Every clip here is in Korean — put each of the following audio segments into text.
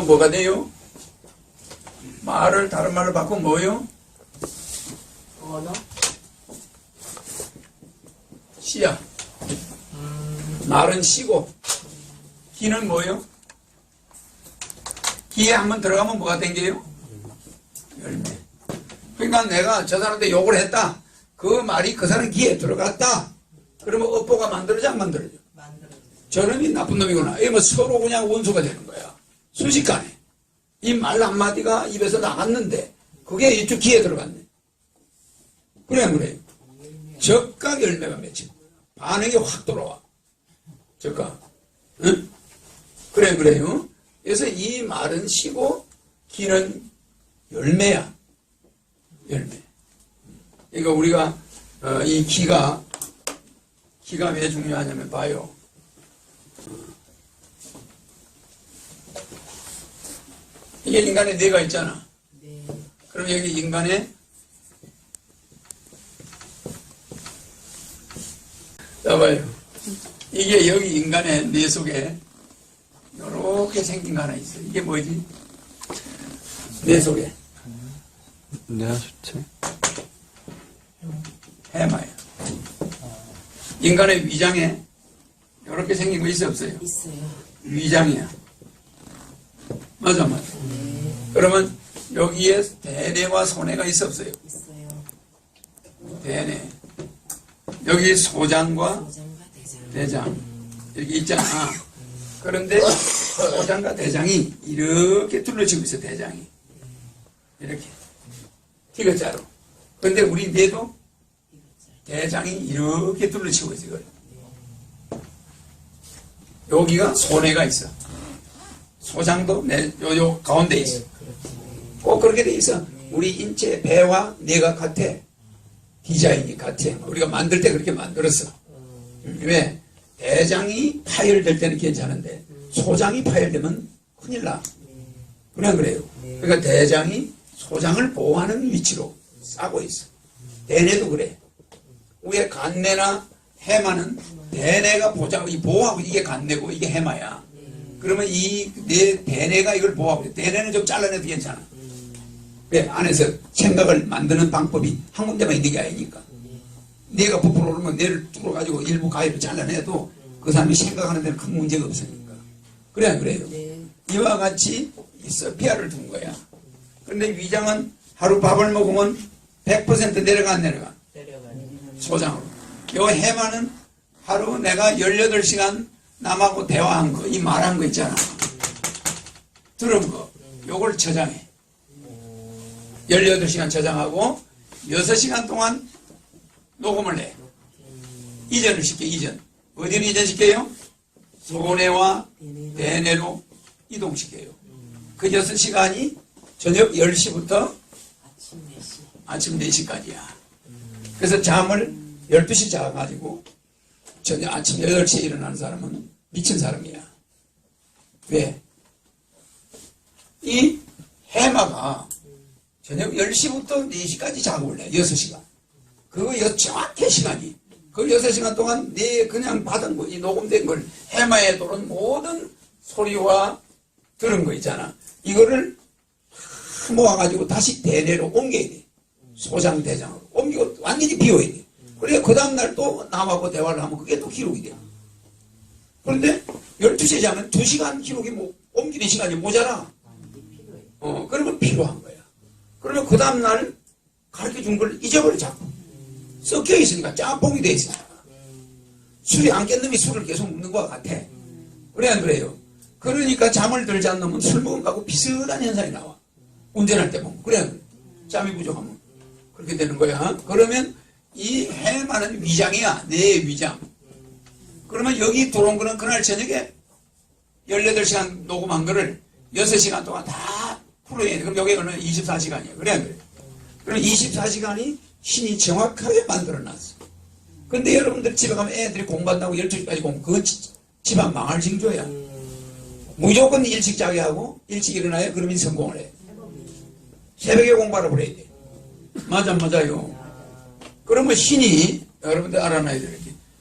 말은 그러면 뭐가 돼요? 말을 다른 말로 바꾸면 뭐요? 언어? 시야. 말은 시고, 기는 뭐요? 기에 한번 들어가면 뭐가 생겨요? 열매. 그러니까 내가 저 사람한테 욕을 했다. 그 말이 그 사람 기에 들어갔다. 그러면 업보가 만들어져 안 만들어져? 만들어. 저놈이 나쁜 놈이구나. 이뭐 서로 그냥 원수가 되는 거야. 순식간에. 이 말 한마디가 입에서 나갔는데, 그게 이쪽 귀에 들어갔네. 그래, 안 그래요? 적각 열매가 맺힌. 반응이 확 돌아와. 적각. 응? 그래, 그래요. 그래서 이 말은 시고, 기는 열매야. 열매. 그러니까 우리가, 어, 이 기가, 기가 왜 중요하냐면 봐요. 이게 인간의 뇌가 있잖아. 네. 그럼 여기 인간의 봐봐요. 이게 여기 인간의 뇌 속에 이렇게 생긴 거 하나 있어. 이게 뭐지? 뇌 속에 뇌하수체? 해마야. 인간의 위장에 이렇게 생긴 거 있어 없어요? 있어요. 위장이야. 맞아 맞아. 그러면 여기에 대뇌와 소뇌가 있어 없어요? 있어요. 대뇌. 여기 소장과 소장과 대장. 이렇게 있잖아. 그런데 소장과 대장이 이렇게 둘러치고 있어 대장이 이렇게 티거자로. 근데 우리 뇌도 대장이 이렇게 둘러치고 있어. 여기가 소뇌가 있어. 소장도 내, 요, 요 가운데 있어. 네, 그렇죠. 꼭 그렇게 돼 있어. 우리 인체 배와 뇌가 같아. 디자인이 같아. 우리가 만들 때 그렇게 만들었어. 왜? 대장이 파열될 때는 괜찮은데 소장이 파열되면 큰일 나. 그냥 그래요. 그러니까 대장이 소장을 보호하는 위치로 싸고 있어. 대뇌도 그래. 위에 간내나 해마는 대뇌가 보자, 이 보호하고 이게 간내고 이게 해마야. 그러면 이 내 대뇌가 이걸 보호하고 있어. 대뇌는 좀 잘라내도 괜찮아. 왜? 안에서 생각을 만드는 방법이 한 군데만 있는 게 아니니까. 내가 부풀어 오르면 뇌를 뚫어가지고 일부 가위로 잘라내도 그 사람이 생각하는 데는 큰 문제가 없으니까. 그래, 안 그래요? 네. 이와 같이 이 서피아를 둔 거야. 그런데 위장은 하루 밥을 먹으면 100% 내려가 안 내려가? 소장으로. 요 해마는 하루 내가 18시간 남하고 대화한 거, 이 말한 거 있잖아. 들은 거. 요걸 저장해. 18시간 저장하고 6시간 동안 녹음을 해. 이전을 시켜, 이전. 어디로 이전시켜요? 소뇌와 대뇌로 이동시켜요. 그 6시간이 저녁 10시부터 아침 4시. 아침 4시까지야. 그래서 잠을 12시 자가지고 저녁 아침 8시에 일어나는 사람은 미친 사람이야. 왜? 이 해마가 저녁 10시부터 4시까지 작업을 해. 6시간. 그거 여- 정확해 시간이. 그 6시간 동안 내 그냥 받은 거, 이 녹음된 걸 해마에 들어온 모든 소리와 들은 거 있잖아. 이거를 다 모아가지고 다시 대뇌로 옮겨야 돼. 소장 대장으로 옮기고 완전히 비워야 돼. 그래 그 다음날 또 남하고 대화를 하면 그게 또 기록이 돼. 그런데 12시에 자면 2시간 기록이 뭐 옮기는 시간이 모자라. 어, 그러면 필요한 거야. 그러면 그 다음날 가르쳐 준 걸 잊어버려 자꾸. 섞여 있으니까 짬뽕이 돼 있으니까. 술이 안 깬 놈이 술을 계속 먹는 것 같아. 그래 안 그래요? 그러니까 잠을 들지 않는 놈은 술 먹은 거하고 비슷한 현상이 나와. 운전할 때 보면. 그래? 잠이 부족하면. 그렇게 되는 거야. 그러면 이 해마는 위장이야. 내 위장. 그러면 여기 들어온 거는 그날 저녁에 18시간 녹음한 거를 6시간 동안 다 풀어야 돼. 그럼 여기는 24시간이야. 그래, 안 그래? 그럼 24시간이 신이 정확하게 만들어 놨어. 근데 여러분들 집에 가면 애들이 공부한다고 12시까지 공부, 그건 지- 집안 망할 징조야. 무조건 일찍 자게 하고, 일찍 일어나야 그러면 성공을 해. 새벽에 공부하라고 그래야 돼. 맞아, 맞아요. 그러면 신이, 여러분들 알아놔야 돼.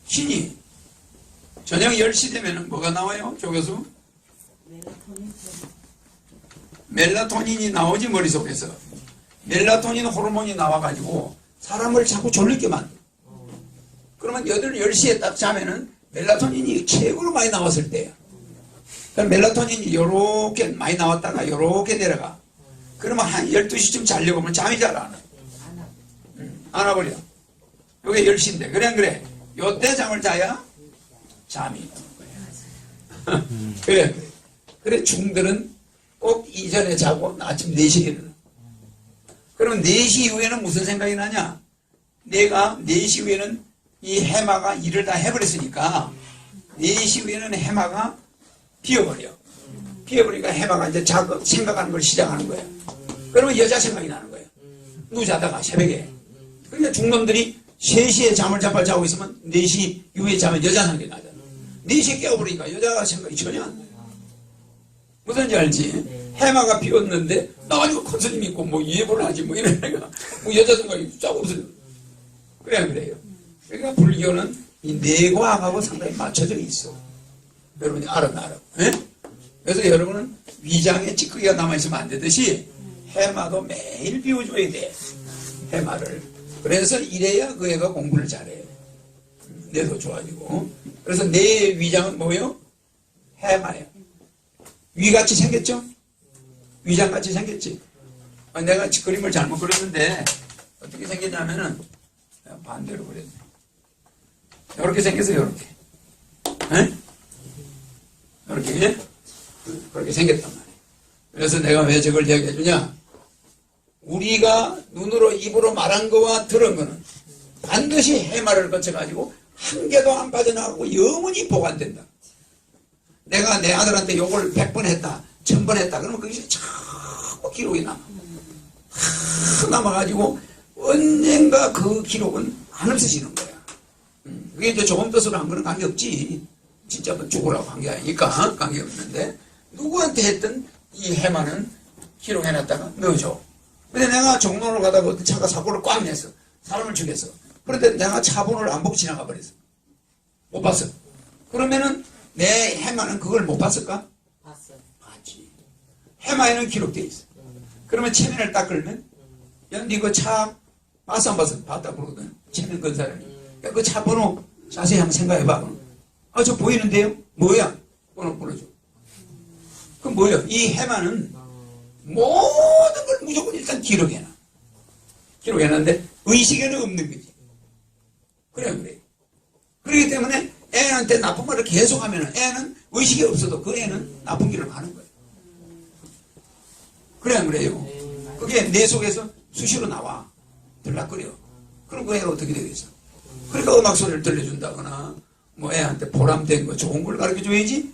신이 저녁 10시 되면 뭐가 나와요? 조 교수? 멜라토닌 멜라토닌이 나오지 머릿속에서. 멜라토닌 호르몬이 나와가지고 사람을 자꾸 졸리게 만들어 그러면 8, 10시에 딱 자면은 멜라토닌이 최고로 많이 나왔을 때야 그럼 멜라토닌이 요렇게 많이 나왔다가 요렇게 내려가. 그러면 한 12시쯤 자려고 하면 잠이 잘 안 와. 안 와버려. 요게 10시인데. 그래 안 그래? 요때 잠을 자야 잠이 오는 거야 그래 그래 중들은 꼭 이전에 자고 아침 4시에 일어나. 그러면 4시 이후에는 무슨 생각이 나냐? 내가 4시 후에는 이 해마가 일을 다 해버렸으니까 4시 후에는 해마가 비어버려. 비어버리니까 해마가 이제 자꾸 생각하는 걸 시작하는 거야 그러면 여자 생각이 나는 거야 누 자다가? 새벽에. 그러니까 중놈들이 3시에 잠을 자빨 자고 있으면 4시 이후에 자면 여자 생각이 나잖아 4시에 깨워버리니까 여자 생각이 전혀 안 나요. 무슨지 알지? 해마가 비었는데 나가지고 컨설님 있고 뭐 예보를 하지 뭐 이러니까 뭐 여자 생각이 쫙 없어져 그래 그래요? 그러니까 불교는 이 내과학하고 상당히 맞춰져 있어. 여러분이 알아나 알아. 예? 그래서 여러분은 위장에 찌꺼기가 남아있으면 안 되듯이 해마도 매일 비워줘야 돼. 해마를. 그래서 이래야 그 애가 공부를 잘해. 뇌도 좋아지고 그래서 내 위장은 뭐예요? 해마예요 위같이 생겼죠? 위장같이 생겼지 아, 내가 그림을 잘못 그렸는데 어떻게 생겼냐면은 반대로 그렸네 이렇게 생겼어요 이렇게 에? 이렇게 예? 그렇게 생겼단 말이에요 그래서 내가 왜 저걸 얘기해 주냐 우리가 눈으로 입으로 말한 거와 들은 거는 반드시 해마를 거쳐가지고 한 개도 안 빠져나가고 영원히 보관된다 내가 내 아들한테 욕을 100번 했다, 1000번 했다. 그러면 그것이 자꾸 기록이 남아. 하, 남아가지고 언젠가 그 기록은 안 없어지는 거야. 음, 그게 이제 좋은 뜻으로 한 거는 관계없지. 진짜 뭐 죽으라고 한 게 아니니까 관계없는데 누구한테 했든 이 해마는 기록해놨다가 넣어줘. 근데 내가 종로를 가다가 어떤 차가 사고를 꽉 냈어. 사람을 죽였어. 그런데 내가 차 번호를 안 보고 지나가 버렸어. 못 봤어. 그러면은 내 해마는 그걸 못 봤을까? 봤어요. 봤지. 해마에는 기록돼 있어. 그러면 체면을 딱 걸면, 야, 니그차 봤어 안 봤어? 봤다 그러거든. 체면 건 사람이. 야, 그차 번호 자세히 한번 생각해봐. 아, 저 보이는데요? 뭐야? 번호 불러줘. 그럼 뭐야? 이 해마는 모든 걸 무조건 일단 기록해놔. 기록해놨는데 의식에는 없는 거지. 그래, 그래. 그렇기 때문에 애한테 나쁜 말을 계속 하면 애는 의식이 없어도 그 애는 나쁜 길을 가는 거예요. 그래, 안 그래요? 그게 내 속에서 수시로 나와. 들락거려. 그럼 그 애가 어떻게 되겠어? 그러니까 음악 소리를 들려준다거나, 뭐 애한테 보람된 거 좋은 걸 가르쳐 줘야지.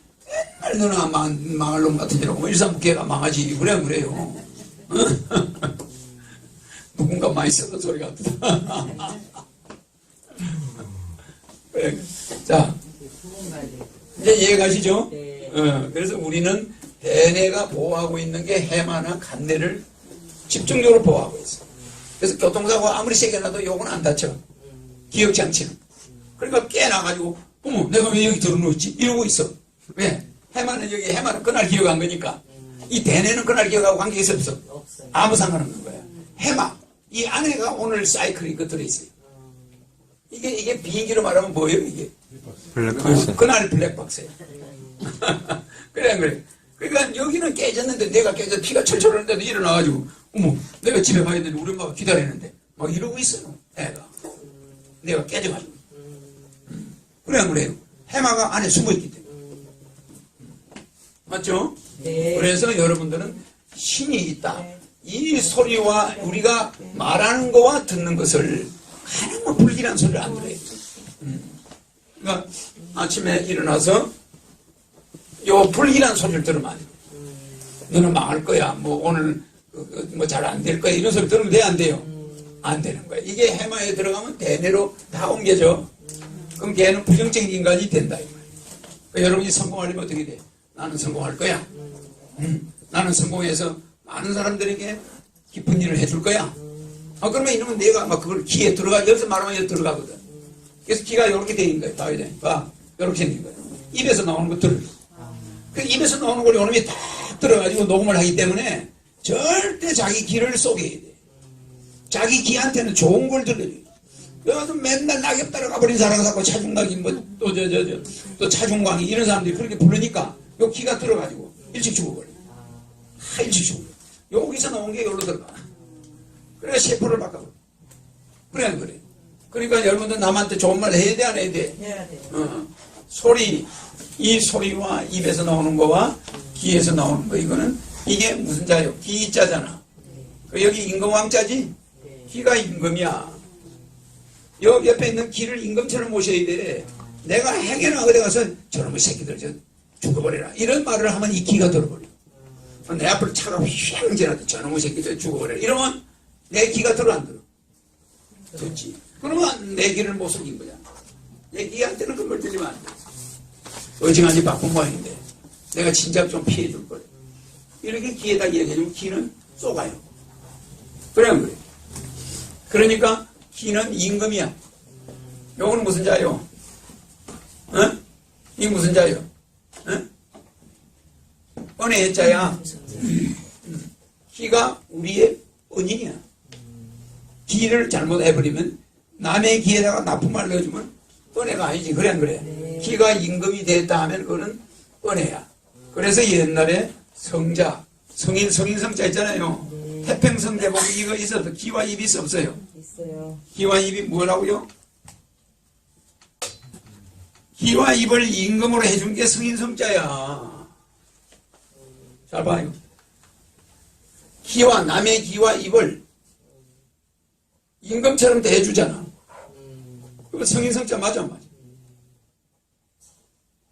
맨날 너나 망, 망할 놈 같은 이라고 뭐 일삼부개가 망하지. 그래, 안 그래요? 누군가 많이 쓰는 소리 같다. 그래. 자, 이제 이해가 시죠? 네. 어, 그래서 우리는 대뇌가 보호하고 있는 게 해마나 간뇌를 집중적으로 보호하고 있어. 그래서 교통사고 아무리 세게 나도 요건 안 다쳐. 기억장치는. 그러니까 깨나가지고, 어머, 내가 왜 여기 들어놓았지? 이러고 있어. 왜? 해마는 여기, 해마는 그날 기억한 거니까. 이 대뇌는 그날 기억하고 관계 있어 없어? 아무 상관없는 거야. 해마. 이 안에가 오늘 사이클이 그 들어있어요. 이게, 이게 비행기로 말하면 뭐예요, 이게? 블랙박스. 그날 블랙박스예요. 그래 안 그래. 그러니까 여기는 깨졌는데 내가 깨져 피가 철철 흐르는데도 일어나가지고 어머 내가 집에 가야 되는데 우리 엄마가 기다리는데 막 이러고 있어요 애가 내가 깨져가지고 음. 그래 안 그래요 해마가 안에 숨어있기 때문에 맞죠? 네. 그래서 여러분들은 신이 있다 이 소리와 우리가 말하는 거와 듣는 것을 하나만 불길한 소리를 안 들어요 음. 그러니까 아침에 일어나서 요 불길한 소리를 들으면 안 돼. 너는 망할 거야. 뭐 오늘 뭐 잘 안 될 거야. 이런 소리 들으면 돼? 안 돼요? 안 되는 거야. 이게 해마에 들어가면 대뇌로 다 옮겨져. 그럼 걔는 부정적인 인간이 된다. 그러니까 여러분이 성공하려면 어떻게 돼? 나는 성공할 거야. 음, 나는 성공해서 많은 사람들에게 기쁜 일을 해줄 거야. 아, 그러면 이놈은 내가 막 그걸 귀에 들어가, 여기서 말하면 여기 들어가거든. 그래서 귀가 이렇게 되는 거야. 봐야 돼. 봐. 이렇게 생긴 거야. 입에서 나오는 거 들을. 그 입에서 나오는 걸 요놈이 다탁 들어가지고 녹음을 하기 때문에 절대 자기 귀를 속여야 돼. 자기 귀한테는 좋은 걸 들려줘. 여기서 맨날 낙엽 따라가 버린 사람 갖고 차중락이 뭐또 저 저 저 또 차중광이 이런 사람들이 그렇게 부르니까 요 귀가 들어가지고 일찍 죽어버려. 하 일찍 죽어. 여기서 나온 게 여기로 들어가. 그래 세포를 바꿔버려. 그래 그래. 그러니까 여러분들 남한테 좋은 말 해야 돼 안 해야 돼? 해야 돼. 어, 소리 이 소리와 입에서 나오는 거와 귀에서 나오는 거 이거는 이게 무슨 자요? 기자잖아. 그 여기 임금왕자지? 네. 귀가 임금이야. 여기 옆에 있는 귀를 임금처럼 모셔야 돼. 내가 행여나 어디 가서 저놈의 새끼들 저 죽어버려라 이런 말을 하면 이 귀가 들어버려. 내 앞을 차가 휘황 지나도 저놈의 새끼들 죽어버려라 이러면 내 귀가 들어 안 들어? 듣지. 그러면 내 귀를 못 속인 거야. 내 귀한테는 그걸 들리면 안 돼. 어지간히 바쁜 모양인데 내가 진작 좀 피해 줄 걸. 이렇게 귀에다 이야기해주면 귀는 쏘가요. 그래 안 그래? 그러니까 귀는 임금이야. 요거는 무슨 자요? 어? 이 무슨 자요? 어? 은혜의 자야. 귀가 우리의 은인이야. 귀를 잘못 해버리면 남의 귀에다가 나쁜 말 넣어주면 은혜가 아니지. 그래 안 그래? 네. 귀가 임금이 됐다 하면 그거는 은혜야. 그래서 옛날에 성자, 성인, 성인 성자 있잖아요. 네. 태평성대 보면 이거 있어도 귀와 입이 없어요. 있어요. 귀와 입이 뭐라고요? 귀와 입을 임금으로 해준 게 성인 성자야. 잘 봐요. 귀와 남의 귀와 입을 임금처럼 대해주잖아. 그거 성인성자 맞아 안 맞아?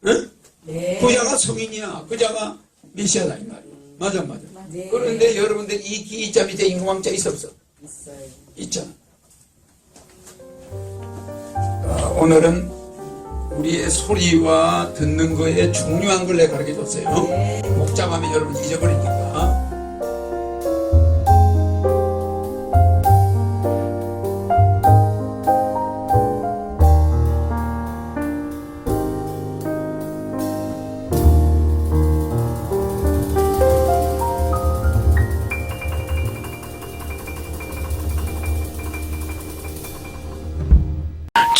응? 네. 그자가 성인이야. 그자가 메시아다 이 말이야. 맞아 안 맞아? 네. 그런데 여러분들 이 귀자 밑에 임금왕자 있어 없어? 있어요. 있잖아. 어, 오늘은 우리의 소리와 듣는 거에 중요한 걸 내가 가르쳐 줬어요. 네. 복잡하면 여러분 잊어버리니까.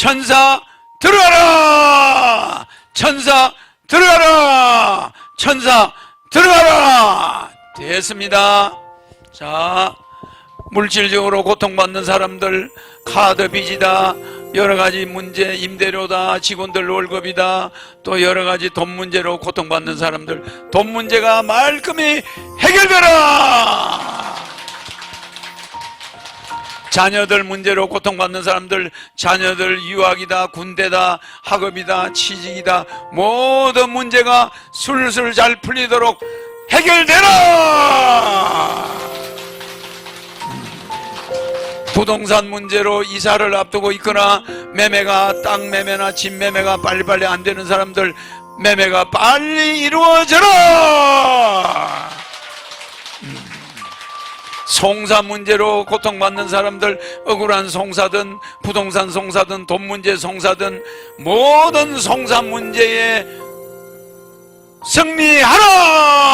천사 들어가라! 천사 들어가라! 천사 들어가라! 됐습니다. 자, 물질적으로 고통받는 사람들, 카드 빚이다, 여러 가지 문제, 임대료다, 직원들 월급이다, 또 여러 가지 돈 문제로 고통받는 사람들, 돈 문제가 말끔히 해결되라! 자녀들 문제로 고통받는 사람들, 자녀들 유학이다, 군대다, 학업이다, 취직이다, 모든 문제가 술술 잘 풀리도록 해결되라! 부동산 문제로 이사를 앞두고 있거나 매매가 땅 매매나 집 매매가 빨리빨리 안 되는 사람들 매매가 빨리 이루어져라! 송사 문제로 고통받는 사람들 억울한 송사든 부동산 송사든 돈 문제 송사든 모든 송사 문제에 승리하라!